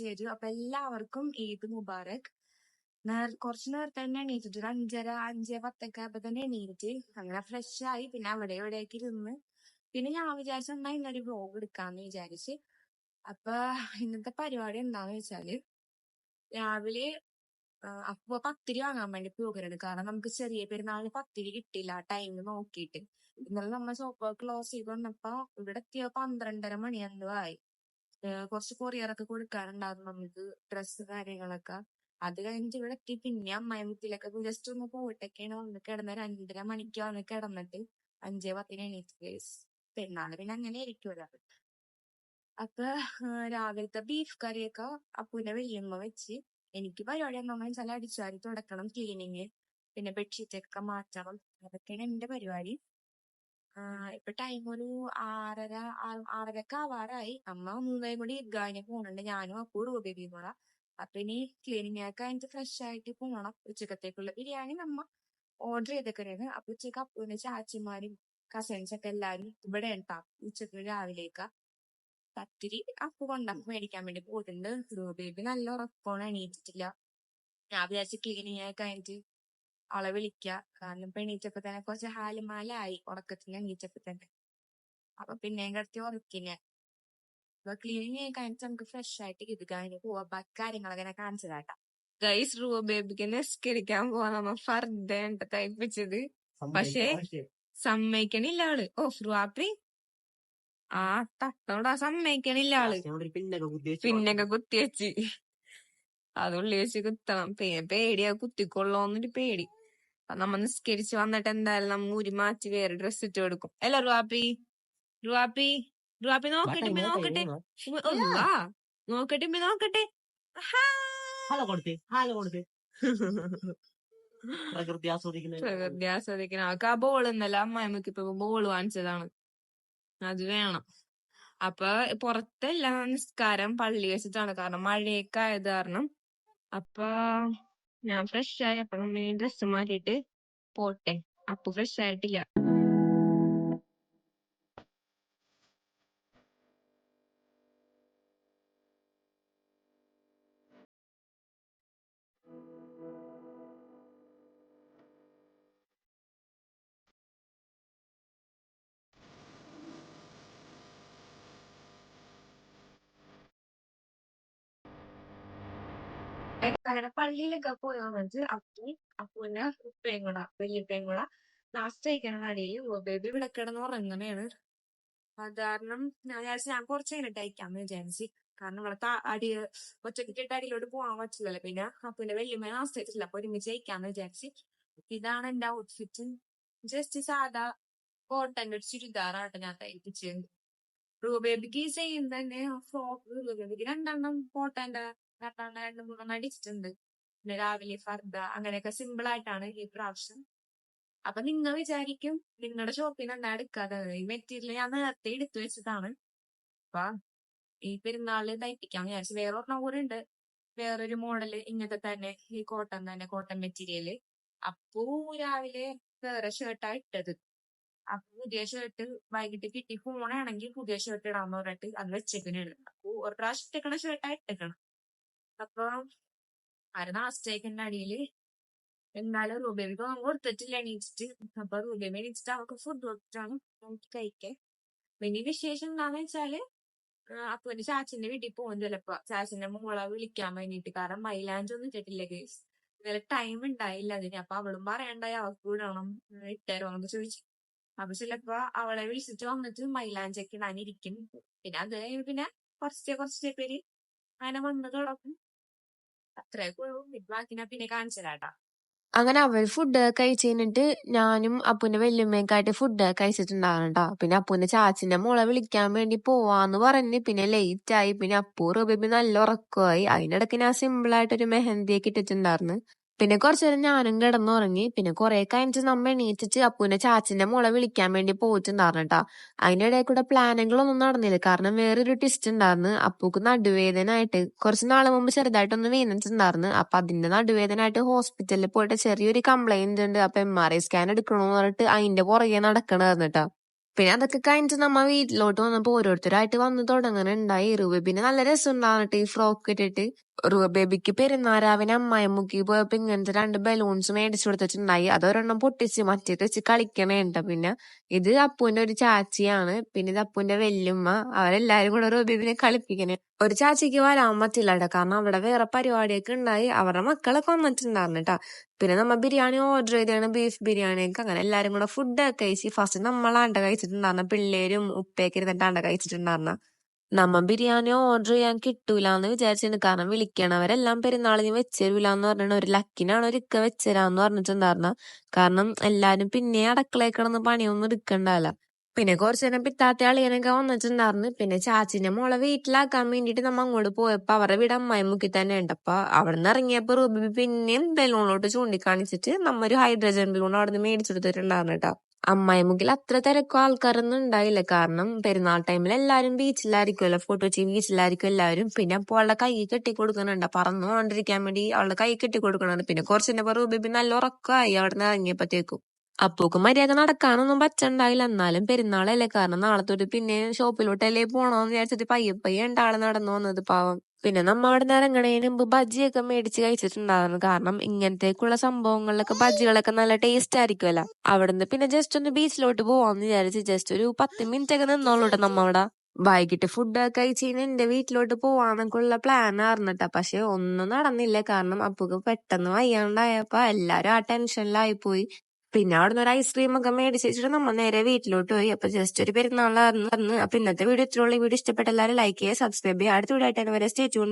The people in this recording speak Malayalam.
ചെയ്തു. അപ്പൊ എല്ലാവർക്കും ഈദ് മുബാറക്. കുറച്ചു നേരത്തെ തന്നെ എണീറ്റിട്ട് ഒരു അഞ്ചര അഞ്ചേ പത്തൊക്കെ അപ്പൊ തന്നെ എണീറ്റ് അങ്ങനെ ഫ്രഷ് ആയി പിന്നെ അവിടെ ഇവിടെയൊക്കെ ഇരുന്ന്. പിന്നെ ഞാൻ വിചാരിച്ച എന്നാ ഇന്നൊരു വ്ലോഗ് എടുക്കാന്ന് വിചാരിച്ച്. അപ്പൊ ഇന്നത്തെ പരിപാടി എന്താന്ന് വെച്ചാൽ രാവിലെ ആ, അപ്പൊ പത്തിരി വാങ്ങാൻ വേണ്ടി പോകരുത്. കാരണം നമുക്ക് ചെറിയ പെരുന്നാളിന് പത്തിരി കിട്ടില്ല ടൈം നോക്കിയിട്ട്. ഇന്നലെ നമ്മൾ ഷോപ്പ് ക്ലോസ് ചെയ്ത് വന്നപ്പോ ഇവിടെ എത്തിയ പന്ത്രണ്ടര മണി എന്തോ ആയി. കുറച്ച് കൊറിയർ ഒക്കെ കൊടുക്കാറുണ്ടായിരുന്നു നമുക്ക് ഡ്രസ്സ് കാര്യങ്ങളൊക്കെ. അത് കഴിഞ്ഞിട്ട് ഇവിടെ എത്തി. പിന്നെ അമ്മായി വീട്ടിലൊക്കെ ജസ്റ്റ് ഒന്ന് പോയിട്ടൊക്കെയാണ് വന്ന് കിടന്ന രണ്ടര മണിക്ക് വന്ന് കിടന്നിട്ട് അഞ്ചേ പത്തിന് എണീറ്റ് പെരുന്നാൾ പിന്നെ അങ്ങനെ ആയിരിക്കുമല്ലോ അപ്പൊ രാവിലത്തെ ബീഫ് കറിയൊക്കെ അപ്പൂന്റെ വല്യമ്മ വെച്ച് എനിക്ക് പരിപാടി എന്താണെന്ന് വെച്ചാൽ അടിച്ചാരി തുടക്കണം ക്ലീനിങ് പിന്നെ ബെഡ്ഷീറ്റ് ഒക്കെ മാറ്റണം. അതൊക്കെയാണ് എന്റെ പരിപാടി. ഇപ്പൊ ടൈം ഒരു ആറര ആറരക്ക് ആവാറായി. അമ്മ മൂന്നേയും കൂടി ഇഗ്ഗാന് പോണുണ്ട്. ഞാനും അപ്പൂ റൂബേബിയും കൂടെ. അപ്പൊ ഇനി ക്ലീനിങ് ഒക്കെ കഴിഞ്ഞിട്ട് ഫ്രഷ് ആയിട്ട് പോണം. ഉച്ചക്കത്തേക്കുള്ള ബിരിയാണി നമ്മ ഓർഡർ ചെയ്തേക്കണേണ് അപ്പൊ ഉച്ചയ്ക്ക് അപ്പൂന്റെ ചാച്ചിമാരും കസിൻസ് ഒക്കെ എല്ലാരും ഇവിടെ ഉണ്ടാ ഉച്ചയ്ക്ക് രാവിലേക്ക് പത്തിരി അപ്പു കൊണ്ട മേടിക്കാൻ വേണ്ടി പോയിട്ടുണ്ട് റൂബേബി നല്ല ഉറപ്പാണ് എണീറ്റിട്ടില്ല. ഞാൻ വിചാരിച്ചു ക്ലീനിങ് ഒക്കെ കഴിഞ്ഞിട്ട് അവളെ വിളിക്ക കാരണം ഇപ്പൊ എണീറ്റപ്പോ തന്നെ കുറച്ച് ഹാലുമാലായി ഉറക്കത്തിന് എണീറ്റപ്പോ തന്നെ. അപ്പൊ പിന്നെയും കിടത്തി ഉറക്കിന് അപ്പൊ ക്ലീനിങ് കഴിഞ്ഞിട്ട് നമുക്ക് ഫ്രഷ് ആയിട്ട് ഇത് കഴിഞ്ഞ് പോവാ. ബാക്കി കാര്യങ്ങളൊക്കെ ഞാൻ കാണിച്ചു തരാം ഗൈസ് റൂബേബിക്ക് നിസ്കരിക്കാൻ പോവാ നമ്മ ഫർദ തയ്പ്പിച്ചത്. പക്ഷേ സമ്മതിക്കണില്ല ആൾ. ഓ ഫ്രുവാപ്പി ആ തട്ടോടാ സമ്മതിക്കണില്ല ആൾ. പിന്നൊക്കെ കുത്തി വെച്ച് പിന്നൊക്കെ കുത്തിവെച്ച് അത് ഉള്ളി വെച്ച് കുത്തണം. പിന്നെ പേടിയാ കുത്തിക്കൊള്ളോന്നൊരു പേടി. നമ്മ നിസ്കരിച്ച് വന്നിട്ട് എന്തായാലും നമ്മ ഊരി മാറ്റി വേറെ ഡ്രസ് ഇട്ട് കൊടുക്കും. അല്ല റുവാപ്പി? റുവാപ്പി? റുവാപ്പി നോക്കട്ടെ നോക്കട്ടെ. നോക്കട്ടെ നോക്കട്ടെ. ഹാല കൊടുത്ത് ഹാല കൊടുത്ത് പ്രകൃതി ആസ്വദിക്കണം അവർക്ക് ആ ബോൾ എന്നല്ല അമ്മായിമ്മക്ക് ഇപ്പൊ ബോൾ വാങ്ങിച്ചതാണ്. അത് വേണം. അപ്പൊ പുറത്തെല്ലാം നിസ്കാരം പള്ളി വെച്ചിട്ടാണ്. കാരണം മഴയൊക്കെ ആയത് കാരണം. അപ്പൊ ഞാൻ ഫ്രഷ് ആയി അപ്പൊ ഡ്രസ്സ് മാറ്റിയിട്ട് പോട്ടെ. അപ്പൊ ഫ്രഷ് ആയിട്ടില്ല. അങ്ങനെ പള്ളിയിലൊക്കെ പോയി വന്നിട്ട് അപ്പു അപ്പുവിന്റെ ഉപ്പയും കൂടെ വലിയപ്പയും കൂടെ ലാസ്റ്റ് കഴിക്കണ കടയിൽ ബേബി ഇവിടെ കിടന്ന് ഉറങ്ങണേണ് അത് കാരണം ഞാൻ വിചാരിച്ചു ഞാൻ കുറച്ച് കഴിഞ്ഞിട്ട് അയക്കാമെന്ന് വിചാരിച്ചു. കാരണം ഇവിടെ അടി അടി ഒറ്റക്കിട്ട് അടിയിലോട്ട് പോകാൻ പറ്റില്ലല്ലോ. പിന്നെ അപ്പൂന്റെ വല്യമ്മ ലാസ്റ്റ് ആയിട്ടില്ല. അപ്പൊ ഒരുമിച്ച് അയക്കാമെന്ന് വിചാരിച്ചു. ഇതാണ് എന്റെ ഔട്ട്ഫിറ്റ് ജസ്റ്റ് സാധാ കോട്ടന്റെ ഒരു ചുരിദാറാട്ടോ ഞാൻ തയ്പ്പിച്ചത്. റൂബേബിക്ക് സെയിം തന്നെ. ഫ്രോക്ക് റൂബേബിക്ക് രണ്ടെണ്ണം കോട്ടന്റെ രണ്ടെണ്ണം രണ്ട് മൂന്നെണ്ണം അടിച്ചിട്ടുണ്ട്. പിന്നെ രാവിലെ ഫർദ അങ്ങനെയൊക്കെ സിമ്പിൾ ആയിട്ടാണ് ഈ പ്രാവശ്യം. അപ്പൊ നിങ്ങൾ വിചാരിക്കും നിങ്ങളുടെ ഷോപ്പിൽ നിന്ന് എടുക്കാതെ ഈ മെറ്റീരിയൽ ഞാൻ നേരത്തെ എടുത്തു വെച്ചതാണ്. അപ്പൊ ഈ പെരുന്നാളിൽ തയ്പ്പിക്കാൻ വിചാരിച്ചു വേറെ ഒരെണ്ണം കൂടെ ഉണ്ട്. വേറൊരു മോഡൽ ഇങ്ങനത്തെ തന്നെ ഈ കോട്ടൺ തന്നെ കോട്ടൺ മെറ്റീരിയൽ അപ്പോ രാവിലെ വേറെ ഷർട്ടാ ഇട്ടത്. അപ്പൊ പുതിയ ഷർട്ട് വൈകിട്ട് കിട്ടി ഫോണാണെങ്കിൽ പുതിയ ഷർട്ട് ഇടാന്ന് പറഞ്ഞിട്ട് അത് വെച്ചേക്കണേ. അപ്പൊ ഒരു പ്രാവശ്യം ഇട്ടേക്കണ ഷർട്ടാ ഇട്ടേക്കണം. അപ്പൊ ആരുന്ന അസ്റ്റേക്കിന്റെ അടിയിൽ എന്നാലും റൂബേബിക്ക് ഒന്നും കൊടുത്തിട്ടില്ല എണീച്ചിട്ട് അപ്പൊ റൂബേബി എണീച്ചിട്ട് അവൾക്ക് ഫുഡ് കൊടുത്തിട്ടാണ് നമുക്ക് കഴിക്കാൻ. പിന്നെ വിശേഷം എന്താന്ന് വെച്ചാൽ അപ്പൊ എന്റെ ചാച്ചന്റെ വീട്ടിൽ പോകും ചിലപ്പോ. ചാച്ചന്റെ മോളെ വിളിക്കാൻ വേണ്ടിട്ട് കാരണം മൈലാഞ്ച് ഒന്നും ഇട്ടിട്ടില്ല കേസ് ഇന്നലെ ടൈം ഉണ്ടായില്ല അതിന്. അപ്പൊ അവളും പറയണ്ടായി അവൾക്ക് വിടണം ഇട്ടരോ എന്ന് ചോദിച്ചു. അപ്പൊ ചിലപ്പോ അവളെ വിളിച്ചിട്ട് വന്നിട്ട് മൈലാഞ്ചൊക്കെ ഇടാനിരിക്കും. പിന്നെ അത് പിന്നെ കുറച്ച് കുറച്ച് പേര് അങ്ങനെ വന്ന് കിടക്കും അങ്ങനെ അവർ ഫുഡ് കഴിച്ച് കഴിഞ്ഞിട്ട് ഞാനും അപ്പുന്റെ വല്യമ്മയൊക്കെയായിട്ട് ഫുഡ് കഴിച്ചിട്ടുണ്ടായിരുന്നു ട്ടോ പിന്നെ അപ്പുന്റെ ചാച്ചിന്റെ മോളെ വിളിക്കാൻ വേണ്ടി പോവാന്ന് പറഞ്ഞ് പിന്നെ ലേറ്റ് ആയി. പിന്നെ അപ്പൂർ നല്ല ഉറക്കമായി അതിനിടയ്ക്ക് ഞാൻ സിമ്പിൾ ആയിട്ട് ഒരു മെഹന്തിയൊക്കെ ഇട്ടിട്ടുണ്ടായിരുന്നു. പിന്നെ കുറച്ചു നേരം ഞാനും കിടന്നുറങ്ങി. പിന്നെ കുറെ കഴിഞ്ഞിട്ട് നമ്മ എണീറ്റിട്ട് അപ്പൂനെ ചാച്ചിന്റെ മോളെ വിളിക്കാൻ വേണ്ടി പോയിട്ടുണ്ടായിരുന്നു കേട്ടോ അതിന്റെ ഇടയിൽ കൂടെ പ്ലാനുകളൊന്നും നടന്നില്ല. കാരണം വേറൊരു ട്വിസ്റ്റ് ഉണ്ടായിരുന്നു. അപ്പൂക്ക് നടുവേദന ആയിട്ട് കുറച്ച് നാൾ മുമ്പ് ചെറുതായിട്ടൊന്ന് വീണിട്ടുണ്ടായിരുന്നു. അപ്പൊ അതിന്റെ നടുവേദന ആയിട്ട് ഹോസ്പിറ്റലിൽ പോയിട്ട് ചെറിയൊരു കംപ്ലൈന്റ് ഉണ്ട്. അപ്പൊ എം ആർ ഐ സ്കാൻ എടുക്കണമെന്ന് പറഞ്ഞിട്ട് അതിന്റെ പുറകെ നടക്കണമായിരുന്നു കേട്ടോ പിന്നെ അതൊക്കെ കഴിഞ്ഞിട്ട് നമ്മ വീട്ടിലോട്ട് വന്നപ്പോ ഓരോരുത്തരായിട്ട് വന്ന് തുടങ്ങാനുണ്ടായി ഇറുവ് പിന്നെ നല്ല രസം ഉണ്ടാകട്ടെ ഈ ഫ്രോക്ക് ഇട്ടിട്ട്. റുബേബിക്ക് പെരുന്നാരാവിന് അമ്മായിമുക്കി പോയപ്പോ ഇങ്ങനത്തെ രണ്ട് ബലൂൺസ് മേടിച്ചു കൊടുത്തിട്ടുണ്ടായി. അതൊരെണ്ണം പൊട്ടിച്ച് മറ്റേത് വെച്ച് കളിക്കണേണ്ട പിന്നെ ഇത് അപ്പുവിന്റെ ഒരു ചാച്ചിയാണ്. പിന്നെ ഇത് അപ്പുവിന്റെ വല്യമ്മ. അവരെല്ലാരും കൂടെ റുബേബിനെ കളിപ്പിക്കണേ. ഒരു ചാച്ചിക്ക് വരാൻ പറ്റില്ല കേട്ടോ. കാരണം അവിടെ വേറെ പരിപാടിയൊക്കെ ഉണ്ടായി. അവരുടെ മക്കളെ വന്നിട്ടുണ്ടായിരുന്നു കേട്ടോ. പിന്നെ നമ്മ ബിരിയാണി ഓർഡർ ചെയ്താണ് ബീഫ് ബിരിയാണിയൊക്കെ. അങ്ങനെ എല്ലാരും കൂടെ ഫുഡ് കഴിച്ച്. ഫസ്റ്റ് നമ്മളാണ്ട കഴിച്ചിട്ടുണ്ടായിരുന്ന. പിള്ളേരും ഉപ്പയൊക്കെ ഇരുന്നിട്ടാണ്ട കഴിച്ചിട്ടുണ്ടായിരുന്ന. നമ്മ ബിരിയാണിയോ ഓർഡർ ചെയ്യാൻ കിട്ടൂല എന്ന് വിചാരിച്ചിരുന്നു. കാരണം വിളിക്കണവരെല്ലാം പെരുന്നാളിന് വെച്ചേരൂലെന്ന് പറഞ്ഞിട്ട് ഒരു ലക്കിനാണ് ഒരു ഇക്ക വെച്ചരാന്ന് പറഞ്ഞിട്ടുണ്ടായിരുന്ന. കാരണം എല്ലാരും പിന്നെ അടുക്കളയിൽ കിടന്ന് പണിയൊന്നും എടുക്കണ്ടല്ല പിന്നെ കുറച്ചു നേരം പിത്താത്ത അളിയനൊക്കെ വന്നിട്ടുണ്ടായിരുന്നു. പിന്നെ ചാച്ചിന്റെ മോളെ വീട്ടിലാക്കാൻ വേണ്ടിട്ട് നമ്മ അങ്ങോട്ട് പോയപ്പോ അവരുടെ വീട് അമ്മായിമുക്കി തന്നെ ഉണ്ട്. അപ്പൊ അവിടെ നിന്ന് ഇറങ്ങിയപ്പോ റൂബി പിന്നെയും ബലൂണിലോട്ട് ചൂണ്ടിക്കാണിച്ചിട്ട് നമ്മ ഒരു ഹൈഡ്രജൻ ബലൂൺ അവിടെ നിന്ന് മേടിച്ചെടുത്തിട്ടുണ്ടായിരുന്നു കേട്ടോ. അമ്മായിമുക്കിൽ അത്ര തിരക്കോ ആൾക്കാരൊന്നും ഉണ്ടായില്ല. കാരണം പെരുന്നാൾ ടൈമിൽ എല്ലാവരും ബീച്ചിലായിരിക്കുമല്ലോ ഫോട്ടോ വെച്ച് ബീച്ചിലായിരിക്കും എല്ലാവരും. പിന്നെ അപ്പോൾ അവളുടെ കൈ കെട്ടി കൊടുക്കുന്നുണ്ട്. പറന്നു കൊണ്ടിരിക്കാൻ വേണ്ടി അവളുടെ കൈ കെട്ടി കൊടുക്കണുണ്ട് പിന്നെ കുറച്ചിന്റെ റൂബി നല്ല ഉറക്കമായി അവിടെ നിന്ന് ഇറങ്ങിയപ്പോഴത്തേക്കും അപ്പോക്ക് മര്യാദ നടക്കാനൊന്നും പറ്റണ്ടായില്ല. എന്നാലും പെരുന്നാളല്ലേ. കാരണം നാളെ തൊട്ട് പിന്നെ ഷോപ്പിലോട്ടല്ലേ പോണോന്ന് വിചാരിച്ചിട്ട് പയ്യെ പയ്യെ ഉണ്ടാളെ നടന്നു വന്നത് പാവം. പിന്നെ നമ്മ അവിടെ നിന്ന് ഇറങ്ങണേന് മുമ്പ് ബജ്ജിയൊക്കെ മേടിച്ച് കഴിച്ചിട്ടുണ്ടായിരുന്നു. കാരണം ഇങ്ങനത്തേക്കുള്ള സംഭവങ്ങളിലൊക്കെ ബജ്ജികളൊക്കെ നല്ല ടേസ്റ്റ് ആയിരിക്കുമല്ലോ അവിടുന്ന് പിന്നെ ജസ്റ്റ് ഒന്ന് ബീച്ചിലോട്ട് പോവാന്ന് വിചാരിച്ച് ജസ്റ്റ് ഒരു പത്ത് മിനിറ്റ് ഒക്കെ നിന്നോളൂട്ടോ നമ്മ അവിടെ. വൈകിട്ട് ഫുഡ് ഒക്കെ കഴിച്ച് കഴിഞ്ഞാൽ എന്റെ വീട്ടിലോട്ട് പോവാന്നൊക്കെ ഉള്ള പ്ലാൻ ആയിരുന്നിട്ടാ പക്ഷെ ഒന്നും നടന്നില്ല. കാരണം അപ്പൊക്ക് പെട്ടെന്ന് വയ്യാണ്ടായപ്പോ എല്ലാരും ആ ടെൻഷനിലായി പോയി. പിന്നെ അവിടെ നിന്ന് ഒരു ഐസ്ക്രീം ഒക്കെ മേടിച്ച് വെച്ചിട്ട് നമ്മൾ നേരെ വീട്ടിലോട്ട് പോയി. അപ്പൊ ജസ്റ്റ് ഒരു പെരുന്നാളായിരുന്നു അപ്പൊ ഇന്നത്തെ വീഡിയോ ഇത്രയുള്ള വീഡിയോ ഇഷ്ടപ്പെട്ട എല്ലാവരും ലൈക്ക് ചെയ്യുക സബ്സ്ക്രൈബ് ചെയ്യുക. അടുത്ത വീഡിയോ ആയിട്ട് വരെ സ്റ്റേ ട്യൂൺ